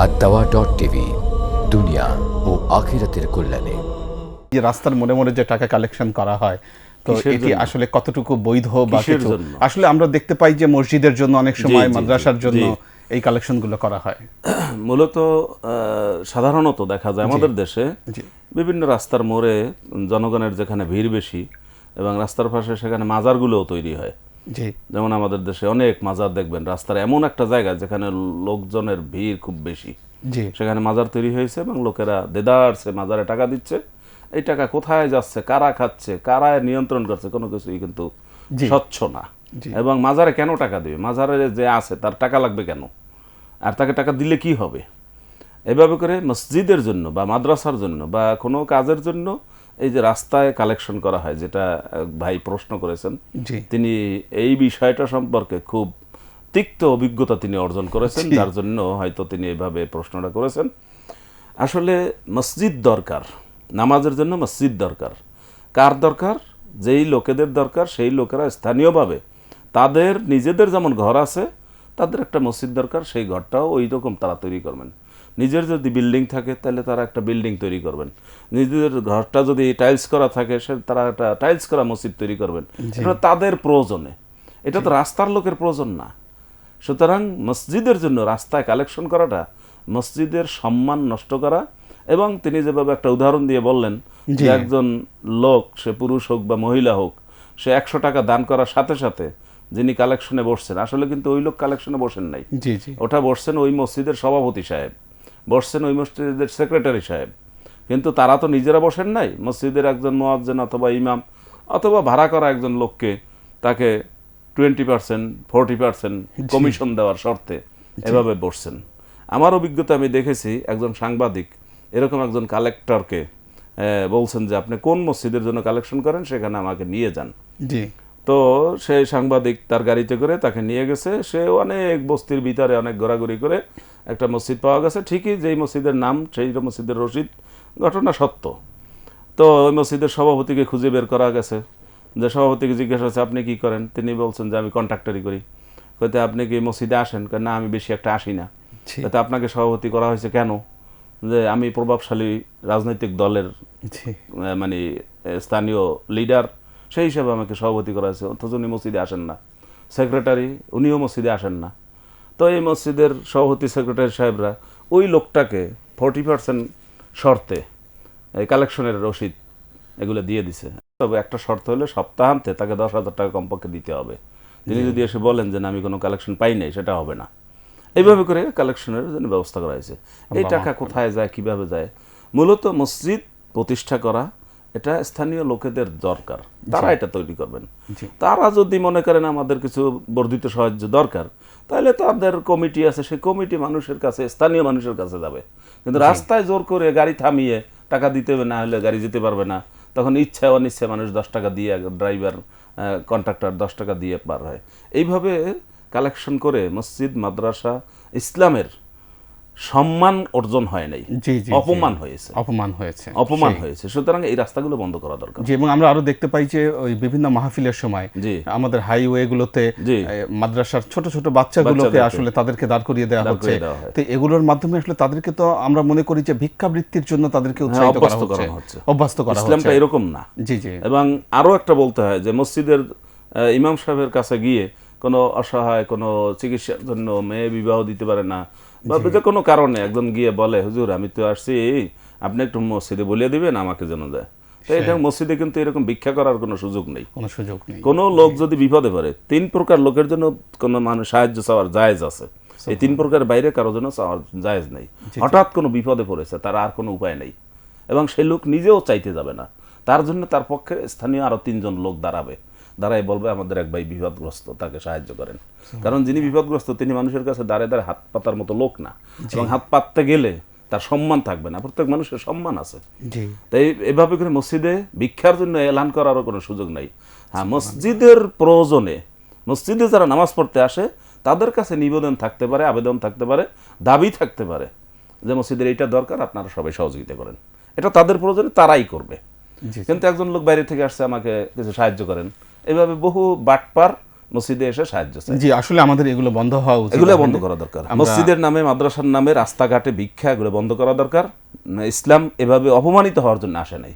আর দাওয়া dot TV দুনিয়া ও আখিরাতের কল্যাণে যে রাস্তার মনে মনে যে টাকা কালেকশন করা হয় তো এটি আসলে কতটুকু বৈধ বা কিছু? আসলে আমরা দেখতে পাই যে মসজিদের জন্য অনেক সময় মাদ্রাসার জন্য এই কালেকশনগুলো করা হয়। মূলত আহ, সাধারণত দেখা যায় আমাদের দেশে বিভিন্ন রাস্তার মোড়ে জনগণের যেখানে ভিড় বেশি এবং রাস্তার পাশে সেখানে মাজারগুলোও তৈরি হয়। জি। যেমন আমাদের দেশে অনেক মাজার দেখবেন রাস্তার এমন একটা জায়গা যেখানে লোকজনের ভিড় খুব বেশি। জি। সেখানে মাজার তৈরি হয়েছে এবং লোকেরা দেদারসে মাজারে টাকা দিচ্ছে। এই টাকা কোথায় যাচ্ছে কারা খাচ্ছে কারা নিয়ন্ত্রণ করছে কোনো কিছুই কিন্তু স্বচ্ছ না। এবং মাজারে কেন টাকা দেবে? মাজারে যে আছে তার টাকা লাগবে কেন? আর তাকে টাকা দিলে কি হবে? এভাবে করে মসজিদের জন্য বা মাদ্রাসার জন্য বা কোনো কাজের জন্য এই যে রাস্তায় কালেকশন করা হয় যেটা ভাই প্রশ্ন করেছেন তিনি এই বিষয়টা সম্পর্কে খুব তিক্ত অভিজ্ঞতা তিনি অর্জন করেছেন যার জন্য হয়তো তিনি এভাবে প্রশ্নটা করেছেন। আসলে মসজিদ দরকার নামাজের জন্য মসজিদ দরকার। কার দরকার? যেই লোকেদের দরকার সেই লোকেরা স্থানীয়ভাবে তাদের নিজেদের যেমন ঘর আছে তাদের একটা মসজিদ দরকার সেই ঘরটাও ওই রকম তারা তৈরি করবেন। নিজের যদি বিল্ডিং থাকে তাহলে তারা একটা বিল্ডিং তৈরি করবেন। নিজেদের ঘরটা যদি টাইলস করা থাকে সে তারা একটা টাইলস করা মসজিদ তৈরি করবেন। এটা তাদের প্রয়োজনে। এটা তো রাস্তার লোকের প্রয়োজন না। সুতরাং মসজিদের জন্য রাস্তায় কালেকশন করাটা মসজিদের সম্মান নষ্ট করা এবং তিনি যেভাবে একটা উদাহরণ দিয়ে বললেন যে একজন লোক সে পুরুষ হোক বা মহিলা হোক সে একশো টাকা দান করার সাথে সাথে যিনি কালেকশনে বসছেন আসলে কিন্তু ওই লোক কালেকশনে বসেন নাই। ওটা বসছেন ওই মসজিদের সভাপতি সাহেব। বসছেন ওই মসজিদের সেক্রেটারি সাহেব। কিন্তু তারা তো নিজেরা বসেন নাই। মসজিদের একজন মোয়াজ্জেন অথবা ইমাম অথবা ভাড়া করা একজন লোককে তাকে twenty percent forty percent commission দেওয়ার শর্তে এভাবে বসছেন। আমার অভিজ্ঞতা আমি দেখেছি একজন সাংবাদিক এরকম একজন কালেক্টরকে বলছেন যে আপনি কোন মসজিদের জন্য কালেকশন করেন? সেখানে আমাকে নিয়ে যান। জি। তো সেই সাংবাদিক তার গাড়িতে করে তাকে নিয়ে গেছে। সে অনেক বস্তির ভিতরে অনেক ঘোরাঘুরি করে একটা মসজিদ পাওয়া গেছে। ঠিকই যেই মসজিদের নাম সেই মসজিদের রশিদ ঘটনা সত্য। তো ওই মসজিদের সভাপতিকে খুঁজে বের করা গেছে। যে সভাপতিকে জিজ্ঞাসা হচ্ছে আপনি কি করেন? তিনি বলছেন যে আমি কন্ট্রাক্টারি করি। কইতে আপনি কি মসজিদে আসেন? কয়, না আমি বেশি একটা আসি না। তাতে আপনাকে সভাপতি করা হয়েছে কেন? যে আমি প্রভাবশালী রাজনৈতিক দলের মানে স্থানীয় লিডার সেই হিসাবে আমাকে সভাপতি করা হয়েছে। অথচ উনি মসজিদে আসেন না। সেক্রেটারি উনিও মসজিদে আসেন না। তো এই মসজিদের সভাপতি সেক্রেটারি সাহেবরা ওই লোকটাকে ফোরটি পার্সেন্ট শর্তে এই কালেকশনের রসিদ এগুলো দিয়ে দিছে। তবে একটা শর্ত হলে সপ্তাহান্তে তাকে দশ হাজার টাকা কমপক্ষে দিতে হবে। তিনি যদি এসে বলেন যে না আমি কোনো কালেকশন পাই নাই সেটা হবে না। এইভাবে করে কালেকশনের জন্য ব্যবস্থা করা হয়েছে। এই টাকা কোথায় যায় কীভাবে যায়? মূলত মসজিদ প্রতিষ্ঠা করা এটা স্থানীয় লোকেদের দরকার। তারা এটা তৈরি করবেন। তারা যদি মনে করেন আমাদের কিছু বর্ধিত সাহায্য দরকার তাহলে তাদের কমিটি আছে সেই কমিটি মানুষের কাছে স্থানীয় মানুষের কাছে যাবে। কিন্তু রাস্তায় জোর করে গাড়ি থামিয়ে টাকা দিতে হবে না হলে গাড়ি যেতে পারবে না তখন ইচ্ছা অনিচ্ছা মানুষ দশ টাকা দিয়ে ড্রাইভার কন্ট্রাক্টর দশ টাকা দিয়ে পার হয়। এইভাবে কালেকশন করে মসজিদ মাদ্রাসা ইসলামের সম্মান অর্জন হয় নাই। জি, জি, জি। অপমান হয়েছে। অপমান হয়েছে। অপমান হয়েছে। সুতরাং এই রাস্তাগুলো বন্ধ করা দরকার। জি এবং আমরা আরও দেখতে পাই যে ওই বিভিন্ন মাহফিলের সময় জি। আমাদের হাইওয়ে গুলোতে। মাদ্রাসার ছোট ছোট বাচ্চাগুলোকে আসলে তাদেরকে দাঁড় করিয়ে দেওয়া হচ্ছে। হয়। তো এগুলোর মাধ্যমে আসলে তাদেরকে তো আমরা মনে করি যে ভিক্ষাবৃত্তির জন্য তাদেরকে উৎসাহিত করা হ্যাঁ, হচ্ছে। অভ্যস্ত করা হচ্ছে। ইসলামটা এরকম না। জি জি। এবং আরও একটা বলতে হয় যে মসজিদের ইমাম সাহেবের কাছে গিয়ে কোনো অসহায় কোনো চিকিৎসার জন্য মেয়ে বিবাহ দিতে পারে না বা যে কোনো কারণে একজন গিয়ে বলে হুজুর আমি তো আসছি আপনি একটু মসজিদে বলিয়ে দিবেন আমাকে যেন দেয়। তো এটা মসজিদে কিন্তু এরকম ভিক্ষা করার কোনো সুযোগ নেই। কোনো সুযোগ নেই। কোনো লোক যদি বিপদে পড়ে তিন প্রকার লোকের জন্য কোনো মানুষ সাহায্য চাওয়ার জায়েজ আছে। এই তিন প্রকার বাইরে কারোর জন্য চাওয়ার জায়েজ নেই। হঠাৎ কোনো বিপদে পড়েছে তার আর কোনো উপায় নেই। এবং সেই লোক নিজেও চাইতে যাবে না। তার জন্য তার পক্ষে স্থানীয় আরও তিনজন লোক দাঁড়াবে। দাঁড়ায় বলবে আমাদের এক ভাই বিপদগ্রস্ত তাকে সাহায্য করেন। কারণ যিনি বিপদগ্রস্ত তিনি মানুষের কাছে দাঁড়ায় দাঁড়ায় হাত পাতার মতো লোক না। এবং হাত পাততে গেলে তার সম্মান থাকবে না। প্রত্যেক মানুষের সম্মান আছে। তাই এভাবে করে মসজিদে ভিক্ষার জন্য এলান করারও কোনো সুযোগ নাই। হ্যাঁ মসজিদের প্রয়োজনে মসজিদে যারা নামাজ পড়তে আসে তাদের কাছে নিবেদন থাকতে পারে আবেদন থাকতে পারে দাবি থাকতে পারে যে মসজিদের এইটা দরকার আপনারা সবাই সহযোগিতা করেন। এটা তাদের প্রয়োজনে তারাই করবে। কিন্তু একজন লোক বাইরে থেকে আসছে আমাকে কিছু সাহায্য করেন। এভাবে বহু বাটপার মসজিদে এসে সাহায্য চায়। জি আসলে আমাদের এগুলো বন্ধ হওয়া উচিত। এগুলো বন্ধ করা দরকার। মসজিদের নামে মাদ্রাসার নামে রাস্তাঘাটে ভিক্ষা এগুলো বন্ধ করা দরকার। ইসলাম এভাবে অপমানিত হওয়ার জন্য আসে নাই।